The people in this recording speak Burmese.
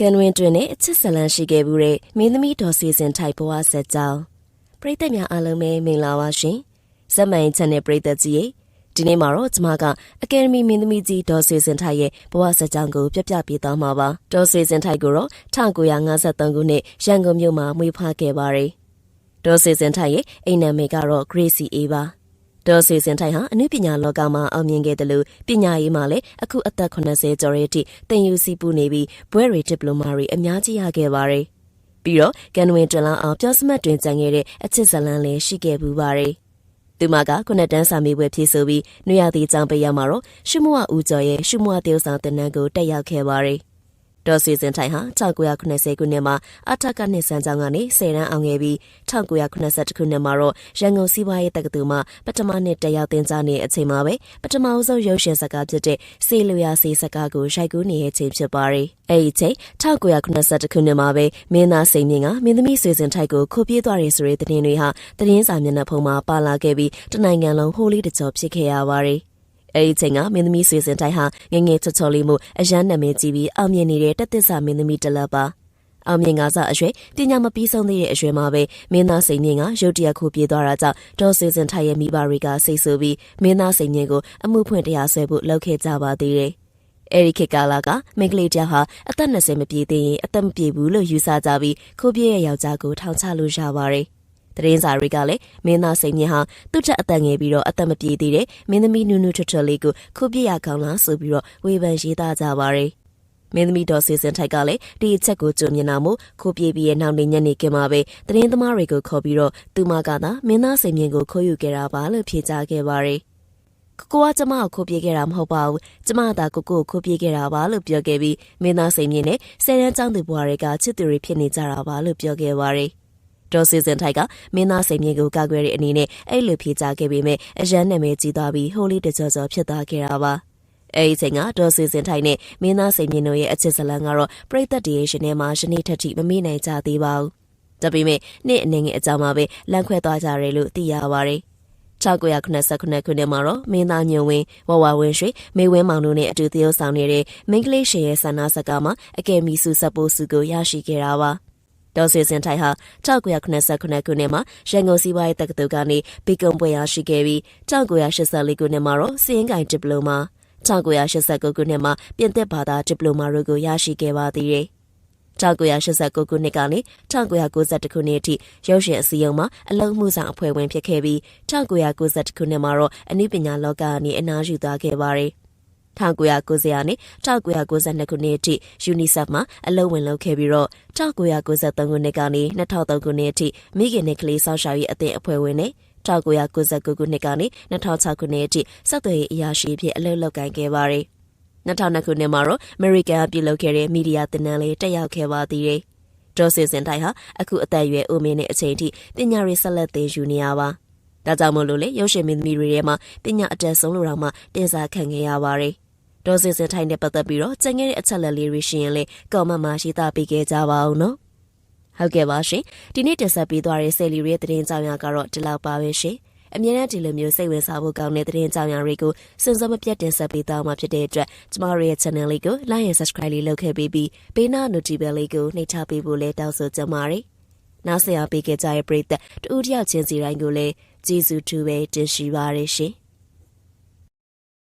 ကန်ဝင်တွင်နဲ့အချစ်ဇလန်ရှိခဲ့မှုတဲ့မင်းသမီးဒေါ်စီစဉ်ထိုက်ဘဝဆက်ကြောင်းပရိသတ်များအားလုံးပဲမင်္ဂလာပါရှင်ဇက်မိုင်ချန်နယ်ပရိသတ်ကြီးရေဒီနေ့မှာတော့ကျွန်မကအကယ်ဒမီမင်းသမီးကြီးဒေါ်ဆွေစင်ထိုက်ရဲ့ဘဝဆက်ကြောင်းကိုပြပြပေးသွားမှာပါဒေါ်ဆွေစင်ထိုက်ကိုတော့1953ခုနှစ်ရန်ကုန်မြို့မှာမွေးဖွားခဲ့ပါတယ်ဒေါ်ဆွေစင်ထိုက်ရဲ့အိမ်နာမည်ကတော့ Gracie A ပါ ဒေါ်ဆွေစင်ထိုက်ဟာအနုပညာလောကမှာအောင်မြင်ခဲ့တယ်လို့ပညာရေးမှာလည်းအခုအသက်80ကျော်ရဲ့အထိသင်ယူစီးပူးနေပြီးဘွဲ့ရီဒီပလိုမာတွေအများကြီးရခဲ့ပါတယ်ပြီးတော့ကန်ဝင်တွင်လာအောင်ပြောစမတ်တွင်ကြံခဲ့တဲ့အချစ်ဇလန်းလည်းရှိခဲ့ပူပါတယ်သူမကခုနှစ်တန်းစာမေးပွဲဖြေဆိုပြီးနှွေရသည့်အကြောင်းပေးရမှာတော့ရှုမဝဦးကျော်ရဲ့ရှုမဝတေးဆောင်တင်နန်းကိုတက်ရောက်ခဲ့ပါတယ် ဒေါ်စီစင်ထိုင်ဟာ1990ခုနှစ်မှာအထက်ကနှစ်စံကြောင်းကနေ10တန်းအောင်ခဲ့ပြီး1990ခုနှစ်မှာတော့ရန်ကုန်စီးပွားရေးတက္ကသိုလ်မှာပထမနှစ်တက်ရောက်သင်ကြားနေတဲ့အချိန်မှာပဲပထမအဆုံးရုပ်ရှင်ဇာတ်ကားဖြစ်တဲ့စေလူယာစီဇာတ်ကားကိုရိုက်ကူးနေတဲ့အချိန်ဖြစ်ပါတယ်။အဲဒီချိန်1990ခုနှစ်မှာပဲမင်းသားစိန်မြင့်ကမင်းသမီးဆွေစင်ထိုက်ကိုခုတ်ပြေးသွားတယ်ဆိုတဲ့သတင်းတွေဟာသတင်းစာမျက်နှာဖုံးမှာပါလာခဲ့ပြီးတနိုင်ငံလုံးဟိုးလေးတကြောဖြစ်ခဲ့ရပါတယ်။ အဲဒီချိန်ကမင်းသမီးဆွေစင်တိုင်းဟာငငယ်ချောချောလေးမှုအရန်နာမည်ကြီးပြီးအောင်မြင်နေတဲ့တက်သစ္စာမင်းသမီးတလက်ပါအောင်မြင်ကစားအရွယ်ပညာမပြီးဆုံးသေးတဲ့အရွယ်မှာပဲမင်းသားစိန်မြင့်ကရုတ်တရက်ခုပြေးသွားတာကြောင့်ဒေါ်ဆွေစင်ထိုင်ရဲ့မိဘတွေကစိတ်ဆိုးပြီးမင်းသားစိန်မြင့်ကိုအမှုဖွင့်တရားဆွဲဖို့လုပ်ခဲ့ကြပါသေးတယ်အဲဒီခေတ်ကာလကမိန်းကလေးတယောက်ဟာအသက်20မပြည့်သေးရင်အသက်မပြည့်ဘူးလို့ယူဆကြပြီးခိုးပြေးရဲ့ယောက်ျားကိုထောင်ချလို့ရပါတယ်။ သတင်းစာတွေကလည်းမင်းသားစိန်မြင့်ဟာသူ့ချက်အသက်ငယ်ပြီးတော့အသက်မပြေသေးတဲ့မင်းသမီးနူးနူးထွတ်ထွတ်လေးကိုခုပြရကောင်းလားဆိုပြီးတော့ဝေဖန်ရေးသားကြပါရယ်မင်းသမီးတော်စီစင်ထိုက်ကလည်းဒီအချက်ကိုကြုံမြင်တာမို့ခိုးပြေးပြီးရဲ့နောက်နေညနေခင်းမှာပဲသတင်းသမားတွေကိုခေါ်ပြီးတော့သူမကသာမင်းသားစိန်မြင့်ကိုခိုးယူခဲ့တာပါလို့ဖြေကြားခဲ့ပါရယ်ကိုကိုကကျမကိုခိုးပြေးခဲ့တာမဟုတ်ပါဘူးကျမသာကိုကိုကိုခိုးပြေးခဲ့တာပါလို့ပြောခဲ့ပြီးမင်းသားစိန်မြင့်နဲ့ဆယ်ရန်ကျောင်းသူဘွားတွေကချစ်သူတွေဖြစ်နေကြတာပါလို့ပြောခဲ့ပါရယ် ဒေါ်စီစင်ထိုက်ကမင်းသားစိန်မြေကိုကာကွယ်တဲ့အနေနဲ့အဲ့လိုဖြေချခဲ့ပေမဲ့အရန်နာမည်ကြီးသွားပြီးဟိုလီတကြောကြောဖြစ်သွားခဲ့တာပါအဲ့ဒီချိန်ကဒေါ်စီစင်ထိုက်နဲ့မင်းသားစိန်မြင့်တို့ရဲ့အချစ်ဇလန်းကတော့ပရိသတ်တရေရှင်ထဲမှာယနေ့ထက်ထိမမေ့နိုင်ကြသေးပါဘူး။ဒါပေမဲ့နေ့အနေငယ်အကြောင်းမှာပဲလန့်ခွဲသွားကြတယ်လို့သိရပါတယ်။1989ခုနှစ်မှာတော့မင်းသားညုံဝင်းဝဝဝင်းရွှေမေဝင်းမောင်တို့နဲ့အတူသရုပ်ဆောင်နေတဲ့မင်းကလေးရှင်ရဲ့ဆန္ဒစကားမှာအကယ်မီစုစပ်ဖို့စုကိုရရှိခဲ့တာပါ။ ဒေါ်ဆွေစင်ထိုင်ဟာ1989ခုနှစ်မှာရန်ကုန်စီးပွားရေးတက္ကသိုလ်ကနေဘီကွန်ပွဲရရှိခဲ့ပြီး1984ခုနှစ်မှာတော့စီးရင်ကိုင်ဒီပလိုမာ1989ခုနှစ်မှာပြင်သစ်ဘာသာဒီပလိုမာတို့ကိုရရှိခဲ့ပါသေးတယ်1989ခုနှစ်ကနေ1992ခုနှစ်အထိရုပ်ရှင်အစည်းအရုံးမှာအလုံးမှုဆောင်အဖွဲ့ဝင်ဖြစ်ခဲ့ပြီး1992ခုနှစ်မှာတော့အနည်းပညာလောကကနေအနားယူသွားခဲ့ပါတယ်။ 1990ကနေ1992ခုနှစ်အထိ UNICEF မှာအလုပ်ဝင်လုပ်ခဲ့ပြီးတော့1993ခုနှစ်ကနေ2003ခုနှစ်အထိမိခင်နဲ့ကလေးစောင့်ရှောက်ရေးအသင်းအဖွဲ့ဝင်နဲ့1999ခုနှစ်ကနေ2006ခုနှစ်အထိစက်သွေးအရာရှိဖြစ်အလုပ်လုပ်ကိုင်ခဲ့ပါတယ်။2002ခုနှစ်မှာတော့အမေရိကန်ပြုလုပ်ခဲ့တဲ့မီဒီယာသင်တန်းလေးတက်ရောက်ခဲ့ပါသေးတယ်။ဒေါ်စီစင်တိုင်းဟာအခုအသက်အရွယ်ဦးမင်းနဲ့အချိန်ထိပညာရေးဆက်လက်သင်ယူနေရပါ။ဒါကြောင့်မို့လို့လေရုပ်ရှင်မင်းသမီးတွေထဲမှာပညာအတက်ဆုံးလို့တော့မှတင်စားခံခဲ့ရပါတယ်။ ဒေါ်စင်စင်ထိုင်နဲ့ပတ်သက်ပြီးတော့ကျန်ခဲ့တဲ့အချက်လက်လေးတွေရှိရင်လေကောမန့်မှာရေးသားပေးခဲ့ကြပါအောင်နော်ဟုတ်ကဲ့ပါရှင်ဒီနေ့တင်ဆက်ပေးသွားတဲ့ဆယ်လီရဲ့သတင်းကြောင်းများကတော့ဒီလောက်ပါပဲရှင်အမြဲတမ်းဒီလိုမျိုးစိတ်ဝင်စားဖို့ကောင်းတဲ့သတင်းကြောင်းများတွေကိုစွန့်စွန့်မပြတ်တင်ဆက်ပေးသွားမှာဖြစ်တဲ့အတွက်ကျမတို့ရဲ့ channel လေးကို like and subscribe လေးလုပ်ခဲ့ပြီးပြီးဘေးနာ notification လေးကိုနှိပ်ချပေးဖို့လည်းတောင်းဆိုကြပါရစေနောက်ဆက်ရပေးခဲ့ကြတဲ့ပရိသတ်တူတယောက်ချင်းစီတိုင်းကိုလည်းကျေးဇူးတူပဲတင်ရှိပါရရှင်